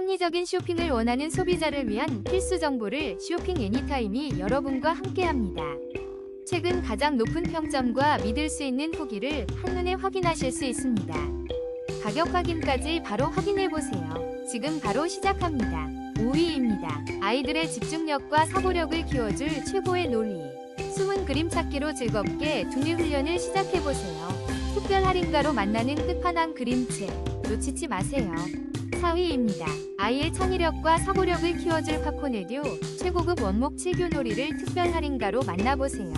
합리적인 쇼핑을 원하는 소비자를 위한 필수 정보를 쇼핑 애니타임이 여러분과 함께합니다. 최근 가장 높은 평점과 믿을 수 있는 후기를 한눈에 확인하실 수 있습니다. 가격 확인까지 바로 확인해 보세요. 지금 바로 시작합니다. 5위입니다. 아이들의 집중력과 사고력을 키워줄 최고의 논리. 숨은 그림 찾기로 즐겁게 두뇌 훈련을 시작해 보세요. 특별 할인가로 만나는 끝판왕 그림책 놓치지 마세요. 4위입니다. 아이의 창의력과 사고력을 키워줄 파코네듀 최고급 원목 7교 놀이를 특별 할인가로 만나보세요.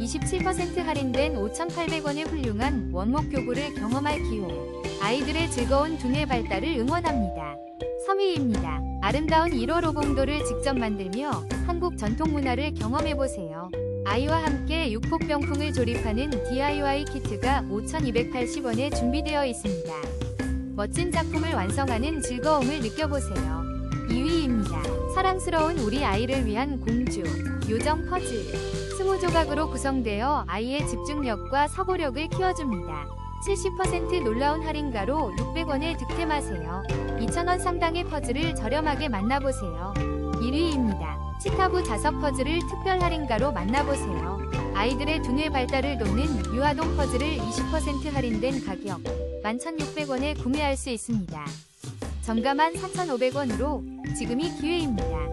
27% 할인된 5,800원의 훌륭한 원목 교구를 경험할 기회. 아이들의 즐거운 두뇌 발달을 응원합니다. 3위입니다. 아름다운 1월 오공도를 직접 만들며 한국 전통 문화를 경험해보세요. 아이와 함께 육폭병풍을 조립하는 DIY 키트가 5,280원에 준비되어 있습니다. 멋진 작품을 완성하는 즐거움을 느껴보세요. 2위입니다. 사랑스러운 우리 아이를 위한 공주, 요정 퍼즐. 20조각으로 구성되어 아이의 집중력과 사고력을 키워줍니다. 70% 놀라운 할인가로 600원에 득템하세요. 2,000원 상당의 퍼즐을 저렴하게 만나보세요. 1위입니다. 치카부 자석 퍼즐을 특별 할인가로 만나보세요. 아이들의 두뇌 발달을 돕는 유아동 퍼즐을 20% 할인된 가격 11,600원에 구매할 수 있습니다. 정가만 4,500원으로 지금이 기회입니다.